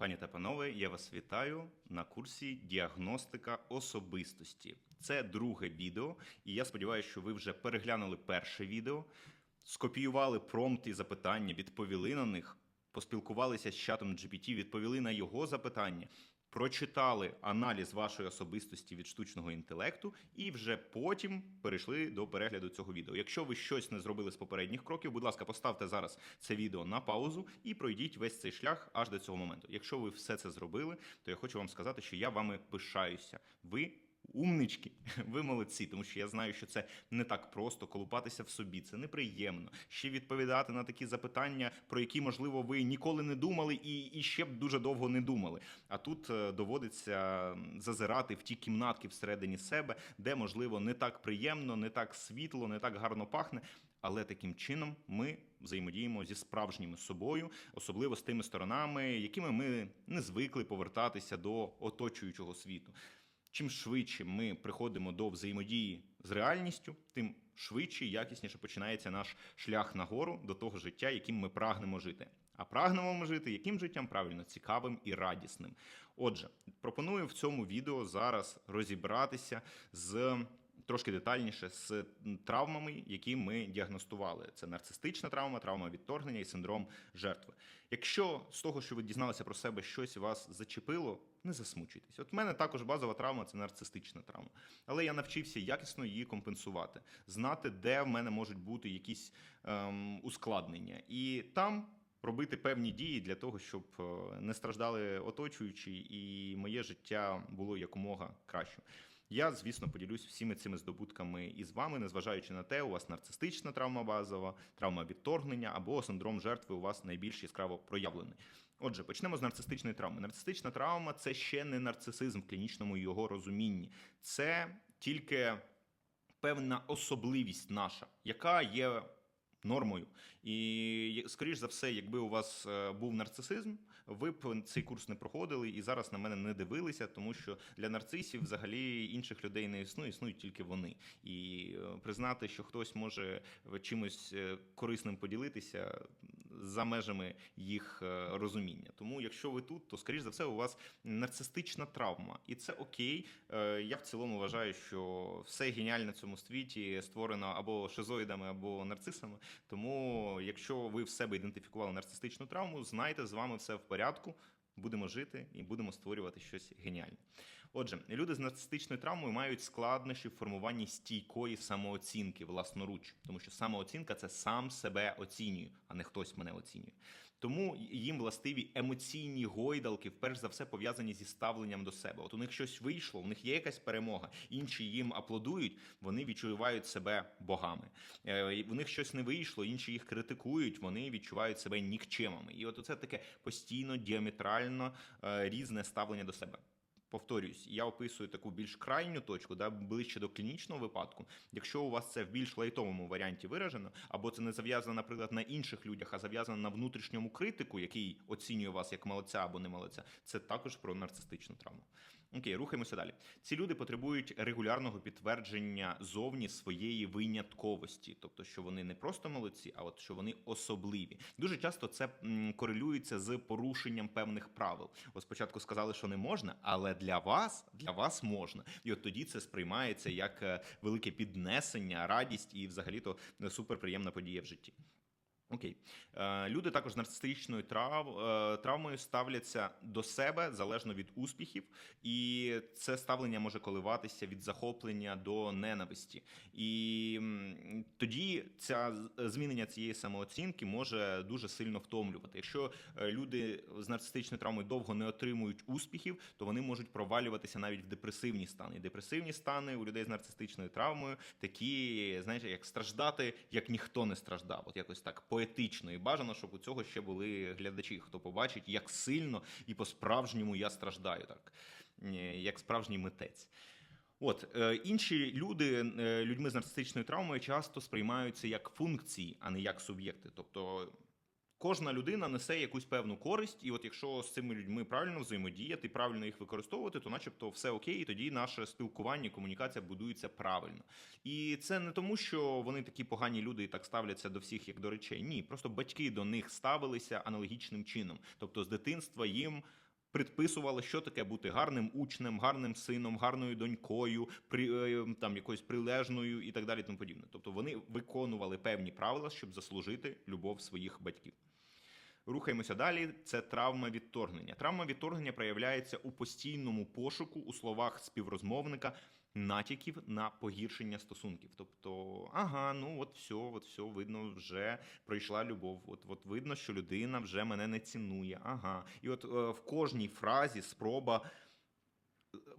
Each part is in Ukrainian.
Пані та панове, я вас вітаю на курсі діагностика особистості. Це друге відео, і я сподіваюся, що ви вже переглянули перше відео, скопіювали промпт і запитання, відповіли на них, поспілкувалися з чатом GPT, відповіли на його запитання, прочитали аналіз вашої особистості від штучного інтелекту, і вже потім перейшли до перегляду цього відео. Якщо ви щось не зробили з попередніх кроків, будь ласка, поставте зараз це відео на паузу і пройдіть весь цей шлях аж до цього моменту. Якщо ви все це зробили, то я хочу вам сказати, що я вами пишаюся. Ви. Умнички, ви молодці, тому що я знаю, що це не так просто колупатися в собі. Це неприємно. Ще відповідати на такі запитання, про які, можливо, ви ніколи не думали і, і ще б дуже довго не думали. А тут е, доводиться зазирати в ті кімнатки всередині себе, де, можливо, не так приємно, не так світло, не так гарно пахне. Але таким чином ми взаємодіємо зі справжнім собою, особливо з тими сторонами, якими ми не звикли повертатися до оточуючого світу. Чим швидше ми приходимо до взаємодії з реальністю, тим швидше і якісніше починається наш шлях нагору до того життя, яким ми прагнемо жити. А прагнемо ми жити яким життям правильно цікавим і радісним. Отже, пропоную в цьому відео зараз розібратися з трошки детальніше з травмами, які ми діагностували. Це нарцистична травма, травма відторгнення і синдром жертви. Якщо з того, що ви дізналися про себе, щось вас зачепило, не засмучуйтесь. От в мене також базова травма це нарцистична травма. Але я навчився якісно її компенсувати, знати, де в мене можуть бути якісь ем, ускладнення, і там. Робити певні дії для того, щоб е, не страждали оточуючі, і моє життя було якомога кращим. Я, звісно, поділюсь всіми цими здобутками із вами, незважаючи на те, у вас нарцистична травма базова, травма відторгнення або синдром жертви у вас найбільш яскраво проявлений. Отже, почнемо з нарцистичної травми. Нарцистична травма це ще не нарцисизм в клінічному його розумінні, це тільки певна особливість наша, яка є. Нормою, і скоріш за все, якби у вас е, був нарцисизм, ви б цей курс не проходили і зараз на мене не дивилися, тому що для нарцисів взагалі інших людей не існує, існують тільки вони. І е, признати, що хтось може чимось е, корисним поділитися за межами їх е, розуміння. Тому, якщо ви тут, то скоріш за все, у вас нарцистична травма, і це окей. Е, Я в цілому вважаю, що все геніальне в цьому світі створено або шизоїдами, або нарцисами. Тому, якщо ви в себе ідентифікували нарцистичну травму, знайте, з вами все в порядку. Будемо жити і будемо створювати щось геніальне. Отже, люди з нарцистичною травмою мають складнощі в формуванні стійкої самооцінки власноруч, тому що самооцінка це сам себе оцінюю, а не хтось мене оцінює. Тому їм властиві емоційні гойдалки, вперш за все пов'язані зі ставленням до себе. От у них щось вийшло, у них є якась перемога, інші їм аплодують, вони відчувають себе богами. Е, У них щось не вийшло, інші їх критикують, вони відчувають себе нікчемами. І от це таке постійно діаметрально е, різне ставлення до себе. Повторюсь, я описую таку більш крайню точку, да, ближче до клінічного випадку. Якщо у вас це в більш лайтовому варіанті виражено, або це не зав'язано, наприклад, на інших людях, а зав'язано на внутрішньому критику, який оцінює вас як молодця або не молодця, це також про нарцистичну травму. Окей, рухаємося далі. Ці люди потребують регулярного підтвердження зовні своєї винятковості, тобто, що вони не просто молодці, а от що вони особливі. Дуже часто це корелюється з порушенням певних правил. Ось спочатку сказали, що не можна, але для вас для вас можна. І от тоді це сприймається як е, велике піднесення, радість і взагалі-то суперприємна подія в житті. Окей, Е, люди також з нарцистичною трав, е, травмою ставляться до себе залежно від успіхів, і це ставлення може коливатися від захоплення до ненависті. І тоді ця змінення цієї самооцінки може дуже сильно втомлювати. Якщо е, люди з нарцистичною травмою довго не отримують успіхів, то вони можуть провалюватися навіть в депресивні стани. І депресивні стани у людей з нарцистичною травмою такі, знаєте, як страждати, як ніхто не страждав. От якось так поетично. І бажано, щоб у цього ще були глядачі, хто побачить, як сильно і по-справжньому я страждаю, так е, як справжній митець. От е, інші люди, е, людьми з нарцистичною травмою, часто сприймаються як функції, а не як суб'єкти. Тобто кожна людина несе якусь певну користь, і от якщо з цими людьми правильно взаємодіяти, правильно їх використовувати, то начебто все окей, і тоді наше спілкування, комунікація будується правильно. І це не тому, що вони такі погані люди і так ставляться до всіх як до речей. Ні, просто батьки до них ставилися аналогічним чином. Тобто з дитинства їм Предписували, що таке бути гарним учнем, гарним сином, гарною донькою, при, е, там якоюсь прилежною і так далі. Тому подібне. Тобто вони виконували певні правила, щоб заслужити любов своїх батьків. Рухаємося далі. Це травма відторгнення. Травма відторгнення проявляється у постійному пошуку у словах співрозмовника натяків на погіршення стосунків. Тобто, ага, ну от все, от все, видно, вже пройшла любов. От, от видно, що людина вже мене не цінує. Ага. І от е, в кожній фразі спроба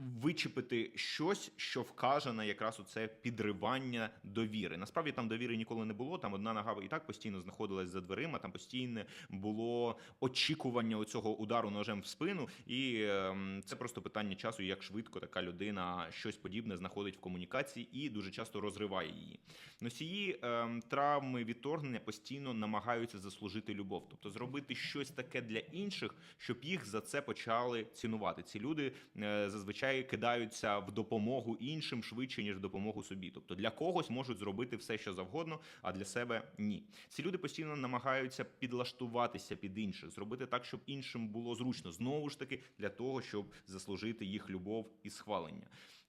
вичепити щось, що вкаже на якраз у це підривання довіри. Насправді там довіри ніколи не було. Там одна нога і так постійно знаходилась за дверима. Там постійне було очікування оцього удару ножем в спину, і ем, це просто питання часу, як швидко така людина щось подібне знаходить в комунікації і дуже часто розриває її. Носії ем, травми відторгнення постійно намагаються заслужити любов, тобто зробити щось таке для інших, щоб їх за це почали цінувати. Ці люди е, зазвичай кидаються в допомогу іншим швидше ніж в допомогу собі. Тобто для когось можуть зробити все, що завгодно, а для себе ні. Ці люди постійно намагаються підлаштуватися під інших, зробити так, щоб іншим було зручно. Знову ж таки, для того, щоб заслужити їх любов і схвалення.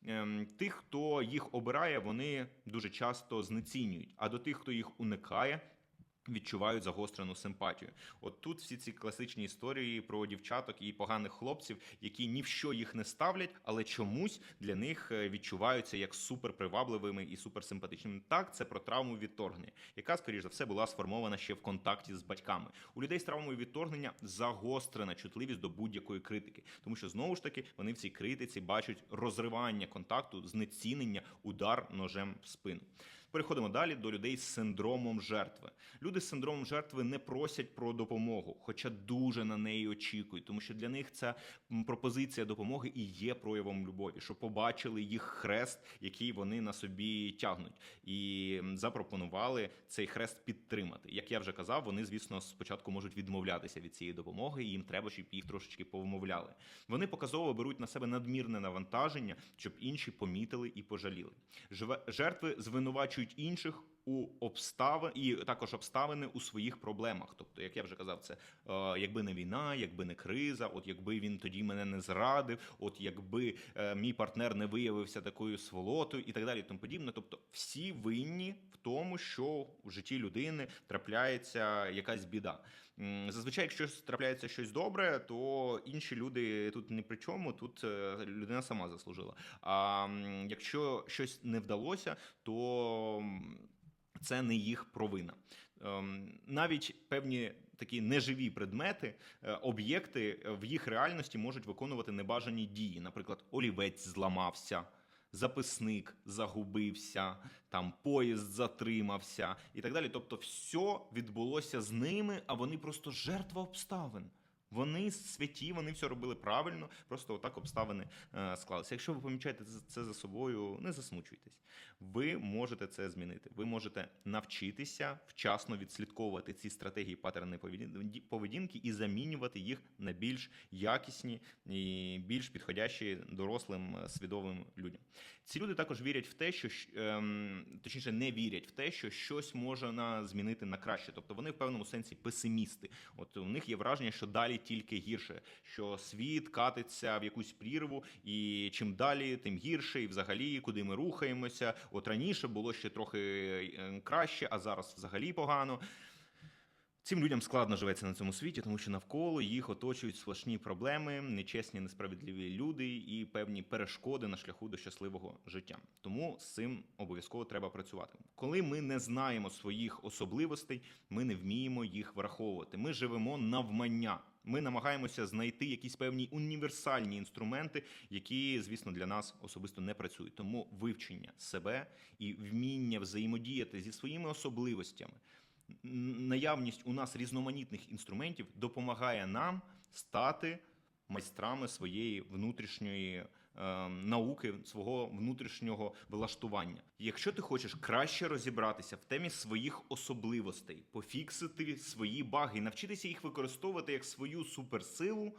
Ем, Тих, хто їх обирає, вони дуже часто знецінюють. А до тих, хто їх уникає. Відчувають загострену симпатію. От тут всі ці класичні історії про дівчаток і поганих хлопців, які ні в що їх не ставлять, але чомусь для них е, відчуваються як суперпривабливими і суперсимпатичними. Так, це про травму відторгнення, яка, скоріш за все, була сформована ще в контакті з батьками. У людей з травмою відторгнення загострена чутливість до будь-якої критики, тому що знову ж таки вони в цій критиці бачать розривання контакту, знецінення, удар ножем в спину. Переходимо далі до людей з синдромом жертви. Люди з синдромом жертви не просять про допомогу, хоча дуже на неї очікують, тому що для них ця пропозиція допомоги і є проявом любові, що побачили їх хрест, який вони на собі тягнуть, і запропонували цей хрест підтримати. Як я вже казав, вони, звісно, спочатку можуть відмовлятися від цієї допомоги, і їм треба, щоб їх трошечки повмовляли. Вони показово беруть на себе надмірне навантаження, щоб інші помітили і пожаліли. Жертви звинувачують інших у обставин і також обставини у своїх проблемах. Тобто, як я вже казав, це е, якби не війна, якби не криза, от якби він тоді мене не зрадив, от якби е, мій партнер не виявився такою сволотою і так далі, тому подібне. Тобто, всі винні в тому, що в житті людини трапляється якась біда. Зазвичай, якщо трапляється щось добре, то інші люди тут ні при чому, тут е, людина сама заслужила. А якщо щось не вдалося, то це не їх провина. Ем, Навіть певні такі неживі предмети, е, об'єкти е, в їх реальності можуть виконувати небажані дії. Наприклад, олівець зламався. Записник загубився, там поїзд затримався і так далі. Тобто, все відбулося з ними, а вони просто жертва обставин. Вони святі, вони все робили правильно, просто отак обставини е, склалися. Якщо ви помічаєте це- за собою, не засмучуйтесь. Ви можете це змінити. Ви можете навчитися вчасно відслідковувати ці стратегії паттерни поведін- поведінки і замінювати їх на більш якісні і більш підходящі дорослим е, свідомим людям. Ці люди також вірять в те, що ем, точніше не вірять в те, що щось можна змінити на краще. Тобто вони в певному сенсі песимісти. От у них є враження, що далі тільки гірше, що світ катиться в якусь прірву, і чим далі, тим гірше, і взагалі куди ми рухаємося. От раніше було ще трохи е, краще, а зараз взагалі погано. Цим людям складно живеться на цьому світі, тому що навколо їх оточують сплошні проблеми, нечесні, несправедливі люди і певні перешкоди на шляху до щасливого життя. Тому з цим обов'язково треба працювати. Коли ми не знаємо своїх особливостей, ми не вміємо їх враховувати. Ми живемо навмання. Ми намагаємося знайти якісь певні універсальні інструменти, які, звісно, для нас особисто не працюють. Тому вивчення себе і вміння взаємодіяти зі своїми особливостями наявність у нас різноманітних інструментів допомагає нам стати майстрами своєї внутрішньої е, науки, свого внутрішнього влаштування. Якщо ти хочеш краще розібратися в темі своїх особливостей, пофіксити свої баги, навчитися їх використовувати як свою суперсилу.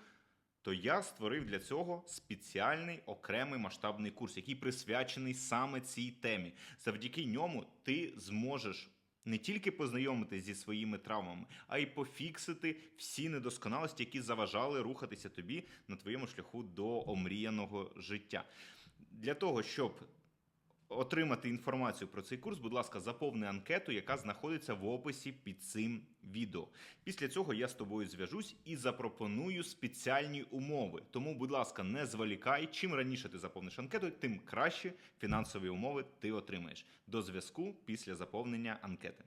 То я створив для цього спеціальний окремий масштабний курс, який присвячений саме цій темі. Завдяки ньому ти зможеш Не тільки познайомитись зі своїми травмами, а й пофіксити всі недосконалості, які заважали рухатися тобі на твоєму шляху до омріяного життя. Для того, щоб отримати інформацію про цей курс, будь ласка, заповни анкету, яка знаходиться в описі під цим відео. Після цього я з тобою зв'яжусь і запропоную спеціальні умови. Тому, будь ласка, не зволікай. Чим раніше ти заповниш анкету, тим краще фінансові умови ти отримаєш. До зв'язку після заповнення анкети.